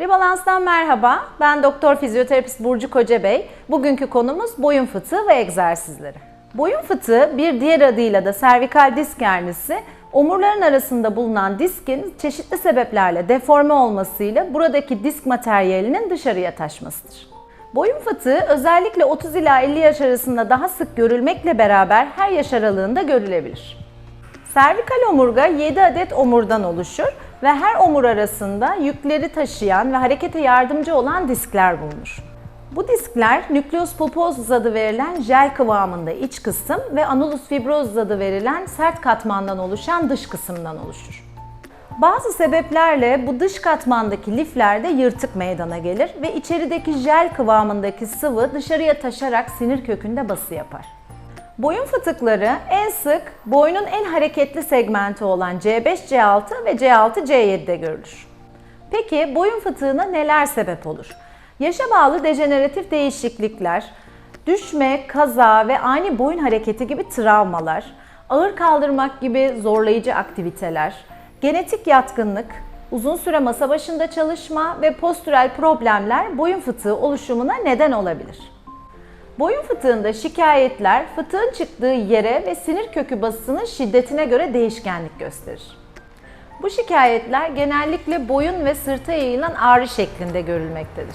Rebalans'tan merhaba. Ben doktor fizyoterapist Burcu Kocabey. Bugünkü konumuz boyun fıtığı ve egzersizleri. Boyun fıtığı bir diğer adıyla da servikal disk hernisi, omurların arasında bulunan diskin çeşitli sebeplerle deforme olmasıyla buradaki disk materyalinin dışarıya taşmasıdır. Boyun fıtığı özellikle 30 ila 50 yaş arasında daha sık görülmekle beraber her yaş aralığında görülebilir. Servikal omurga 7 adet omurdan oluşur ve her omur arasında yükleri taşıyan ve harekete yardımcı olan diskler bulunur. Bu diskler nükleus pulposus adı verilen jel kıvamında iç kısım ve anulus fibrosus adı verilen sert katmandan oluşan dış kısımdan oluşur. Bazı sebeplerle bu dış katmandaki liflerde yırtık meydana gelir ve içerideki jel kıvamındaki sıvı dışarıya taşarak sinir kökünde bası yapar. Boyun fıtıkları en sık boynun en hareketli segmenti olan C5, C6 ve C6, C7'de görülür. Peki boyun fıtığına neler sebep olur? Yaşa bağlı dejeneratif değişiklikler, düşme, kaza ve ani boyun hareketi gibi travmalar, ağır kaldırmak gibi zorlayıcı aktiviteler, genetik yatkınlık, uzun süre masa başında çalışma ve postürel problemler boyun fıtığı oluşumuna neden olabilir. Boyun fıtığında şikayetler fıtığın çıktığı yere ve sinir kökü basısının şiddetine göre değişkenlik gösterir. Bu şikayetler genellikle boyun ve sırta yayılan ağrı şeklinde görülmektedir.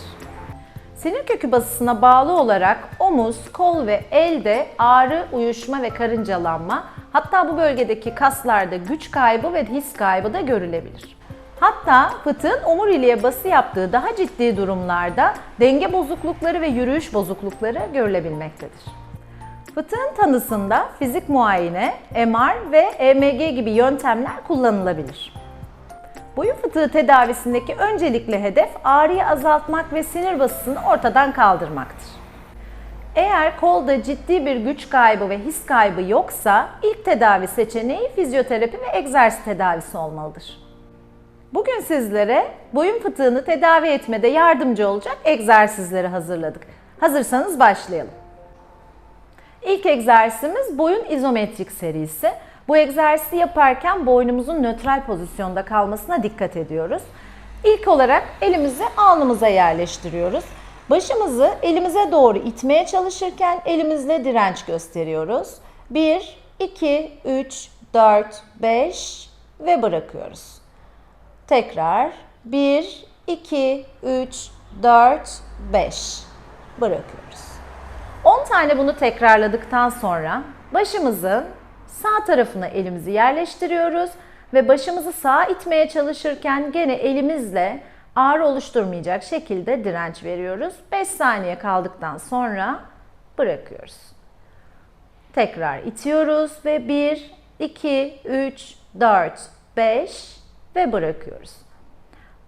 Sinir kökü basısına bağlı olarak omuz, kol ve elde ağrı, uyuşma ve karıncalanma, hatta bu bölgedeki kaslarda güç kaybı ve his kaybı da görülebilir. Hatta fıtığın omuriliğe bası yaptığı daha ciddi durumlarda denge bozuklukları ve yürüyüş bozuklukları görülebilmektedir. Fıtığın tanısında fizik muayene, MR ve EMG gibi yöntemler kullanılabilir. Boyun fıtığı tedavisindeki öncelikli hedef ağrıyı azaltmak ve sinir basısını ortadan kaldırmaktır. Eğer kolda ciddi bir güç kaybı ve his kaybı yoksa ilk tedavi seçeneği fizyoterapi ve egzersiz tedavisi olmalıdır. Bugün sizlere boyun fıtığını tedavi etmede yardımcı olacak egzersizleri hazırladık. Hazırsanız başlayalım. İlk egzersizimiz boyun izometrik serisi. Bu egzersizi yaparken boynumuzun nötral pozisyonda kalmasına dikkat ediyoruz. İlk olarak elimizi alnımıza yerleştiriyoruz. Başımızı elimize doğru itmeye çalışırken elimizle direnç gösteriyoruz. 1, 2, 3, 4, 5 ve bırakıyoruz. Tekrar 1, 2, 3, 4, 5 bırakıyoruz. 10 tane bunu tekrarladıktan sonra başımızın sağ tarafına elimizi yerleştiriyoruz ve başımızı sağa itmeye çalışırken gene elimizle ağrı oluşturmayacak şekilde direnç veriyoruz. 5 saniye kaldıktan sonra bırakıyoruz. Tekrar itiyoruz ve 1, 2, 3, 4, 5 ve bırakıyoruz.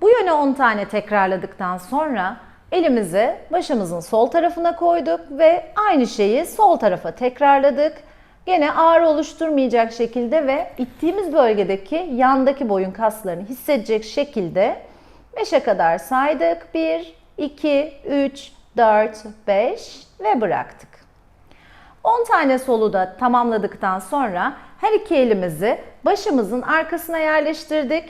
Bu yöne 10 tane tekrarladıktan sonra elimizi başımızın sol tarafına koyduk ve aynı şeyi sol tarafa tekrarladık. Gene ağrı oluşturmayacak şekilde ve ittiğimiz bölgedeki yandaki boyun kaslarını hissedecek şekilde 5'e kadar saydık. 1, 2, 3, 4, 5 ve bıraktık. 10 tane solu da tamamladıktan sonra her iki elimizi başımızın arkasına yerleştirdik.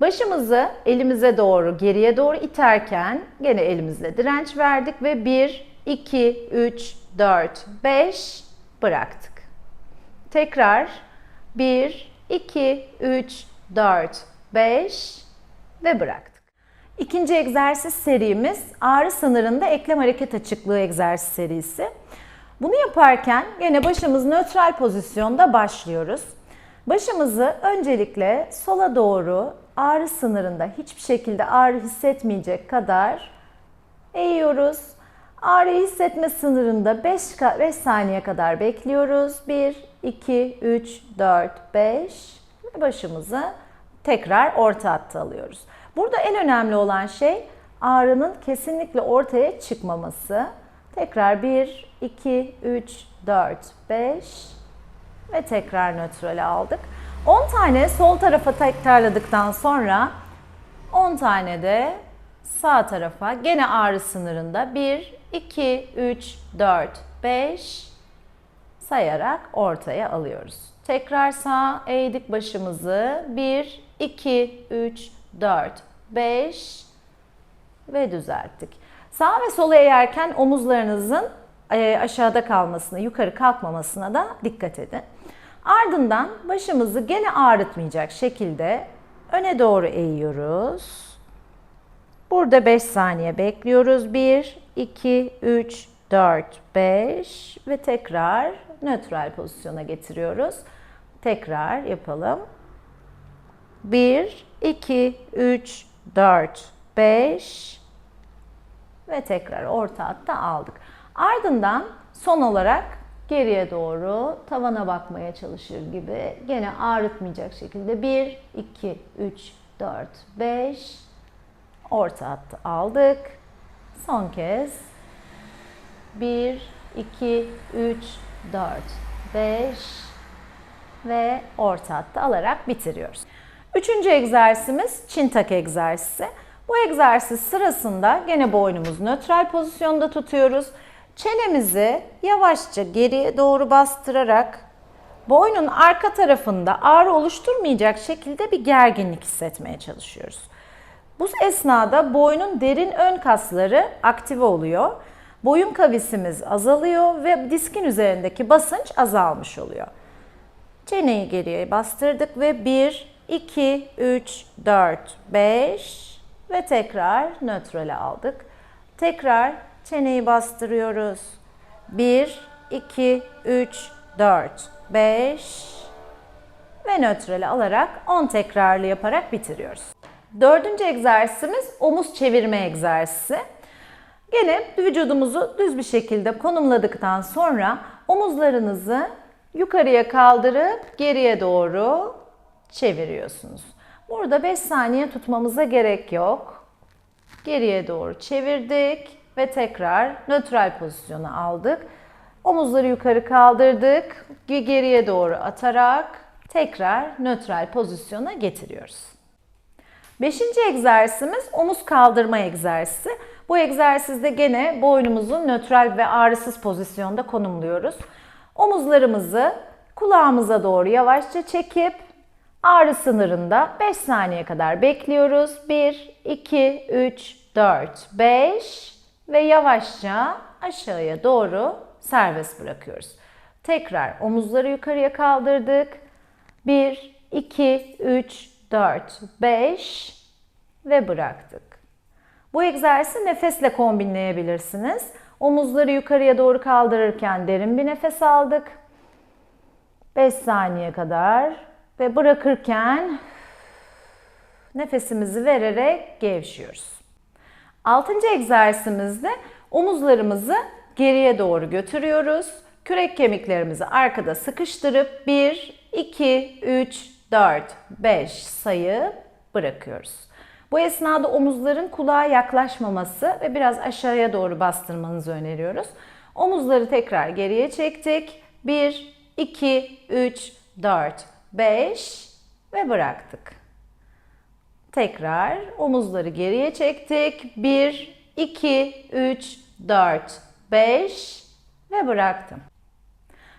Başımızı elimize doğru geriye doğru iterken gene elimizle direnç verdik ve 1, 2, 3, 4, 5 bıraktık. Tekrar 1, 2, 3, 4, 5 ve bıraktık. İkinci egzersiz serimiz ağrı sınırında eklem hareket açıklığı egzersiz serisi. Bunu yaparken yine başımız nötral pozisyonda başlıyoruz. Başımızı öncelikle sola doğru ağrı sınırında hiçbir şekilde ağrı hissetmeyecek kadar eğiyoruz. Ağrıyı hissetme sınırında 5, 5 saniye kadar bekliyoruz. 1, 2, 3, 4, 5 ve başımızı tekrar orta hatta alıyoruz. Burada en önemli olan şey ağrının kesinlikle ortaya çıkmaması. Tekrar 1, 2, 3, 4, 5 ve tekrar nötrale aldık. 10 tane sol tarafa tekrarladıktan sonra 10 tane de sağ tarafa gene ağrı sınırında 1, 2, 3, 4, 5 sayarak ortaya alıyoruz. Tekrar sağ eğdik başımızı. 1, 2, 3, 4, 5 ve düzelttik. Sağ ve sola eğerken omuzlarınızın e, aşağıda kalmasına, yukarı kalkmamasına da dikkat edin. Ardından başımızı gene ağrıtmayacak şekilde öne doğru eğiyoruz. Burada 5 saniye bekliyoruz. 1, 2, 3, 4, 5 ve tekrar nötral pozisyona getiriyoruz. Tekrar yapalım. 1, 2, 3, 4, 5 ve tekrar orta hatta aldık. Ardından son olarak geriye doğru tavana bakmaya çalışır gibi gene ağrıtmayacak şekilde 1, 2, 3, 4, 5 orta hattı aldık. Son kez 1, 2, 3, 4, 5 ve orta hattı alarak bitiriyoruz. Üçüncü egzersizimiz çin tak egzersizi. Bu egzersiz sırasında gene boynumuzu nötral pozisyonda tutuyoruz. Çenemizi yavaşça geriye doğru bastırarak boynun arka tarafında ağrı oluşturmayacak şekilde bir gerginlik hissetmeye çalışıyoruz. Bu esnada boynun derin ön kasları aktive oluyor. Boyun kavisimiz azalıyor ve diskin üzerindeki basınç azalmış oluyor. Çeneyi geriye bastırdık ve 1, 2, 3, 4, 5 ve tekrar nötrale aldık. Tekrar çeneyi bastırıyoruz. 1, 2, 3, 4, 5 ve nötrale alarak 10 tekrarlı yaparak bitiriyoruz. Dördüncü egzersizimiz omuz çevirme egzersizi. Gene vücudumuzu düz bir şekilde konumladıktan sonra omuzlarınızı yukarıya kaldırıp geriye doğru çeviriyorsunuz. Burada 5 saniye tutmamıza gerek yok. Geriye doğru çevirdik ve tekrar nötral pozisyonu aldık. Omuzları yukarı kaldırdık. Geriye doğru atarak tekrar nötral pozisyona getiriyoruz. Beşinci egzersizimiz omuz kaldırma egzersizi. Bu egzersizde gene boynumuzu nötral ve ağrısız pozisyonda konumluyoruz. Omuzlarımızı kulağımıza doğru yavaşça çekip ağrı sınırında 5 saniye kadar bekliyoruz. 1, 2, 3, 4, 5 ve yavaşça aşağıya doğru serbest bırakıyoruz. Tekrar omuzları yukarıya kaldırdık. 1, 2, 3, 4, 5 ve bıraktık. Bu egzersizi nefesle kombinleyebilirsiniz. Omuzları yukarıya doğru kaldırırken derin bir nefes aldık. 5 saniye kadar ve bırakırken nefesimizi vererek gevşiyoruz. Altıncı egzersizimizde omuzlarımızı geriye doğru götürüyoruz. Kürek kemiklerimizi arkada sıkıştırıp 1, 2, 3, 4, 5 sayı bırakıyoruz. Bu esnada omuzların kulağa yaklaşmaması ve biraz aşağıya doğru bastırmanızı öneriyoruz. Omuzları tekrar geriye çektik. 1, 2, 3, 4, 5 ve bıraktık. Tekrar omuzları geriye çektik. 1, 2, 3, 4, 5 ve bıraktım.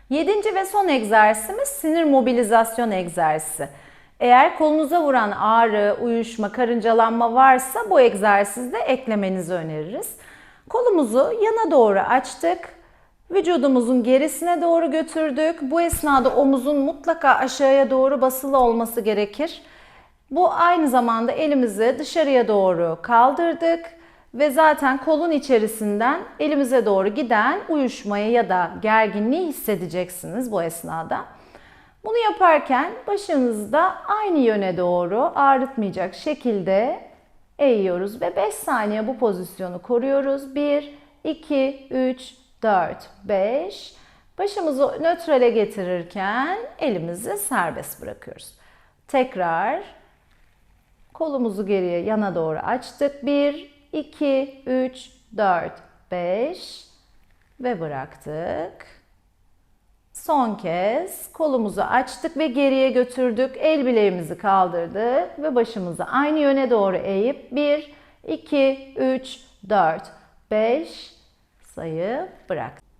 Yedinci ve son egzersizimiz sinir mobilizasyon egzersizi. Eğer kolunuza vuran ağrı, uyuşma, karıncalanma varsa bu egzersizde eklemenizi öneririz. Kolumuzu yana doğru açtık. Vücudumuzun gerisine doğru götürdük. Bu esnada omuzun mutlaka aşağıya doğru basılı olması gerekir. Bu aynı zamanda elimizi dışarıya doğru kaldırdık ve zaten kolun içerisinden elimize doğru giden uyuşmayı ya da gerginliği hissedeceksiniz bu esnada. Bunu yaparken başınızı da aynı yöne doğru ağrıtmayacak şekilde eğiyoruz ve 5 saniye bu pozisyonu koruyoruz. 1, 2, 3, 4, 5. Başımızı nötrale getirirken elimizi serbest bırakıyoruz. Tekrar kolumuzu geriye yana doğru açtık. 1, 2, 3, 4, 5 ve bıraktık. Son kez kolumuzu açtık ve geriye götürdük. El bileğimizi kaldırdık ve başımızı aynı yöne doğru eğip 1, 2, 3, 4, 5 sayı bıraktık.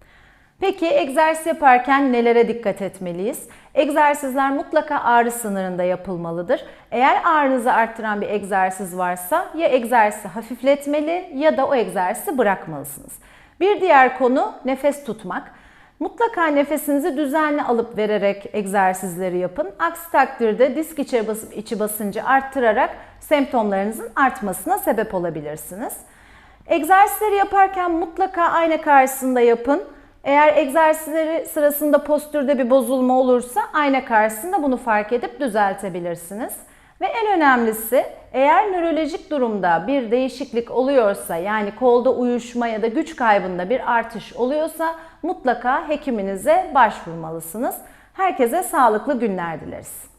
Peki egzersiz yaparken nelere dikkat etmeliyiz? Egzersizler mutlaka ağrı sınırında yapılmalıdır. Eğer ağrınızı arttıran bir egzersiz varsa ya egzersizi hafifletmeli ya da o egzersizi bırakmalısınız. Bir diğer konu nefes tutmak. Mutlaka nefesinizi düzenli alıp vererek egzersizleri yapın. Aksi takdirde disk içi, bas içi basıncı arttırarak semptomlarınızın artmasına sebep olabilirsiniz. Egzersizleri yaparken mutlaka ayna karşısında yapın. Eğer egzersizleri sırasında postürde bir bozulma olursa ayna karşısında bunu fark edip düzeltebilirsiniz. Ve en önemlisi eğer nörolojik durumda bir değişiklik oluyorsa yani kolda uyuşma ya da güç kaybında bir artış oluyorsa mutlaka hekiminize başvurmalısınız. Herkese sağlıklı günler dileriz.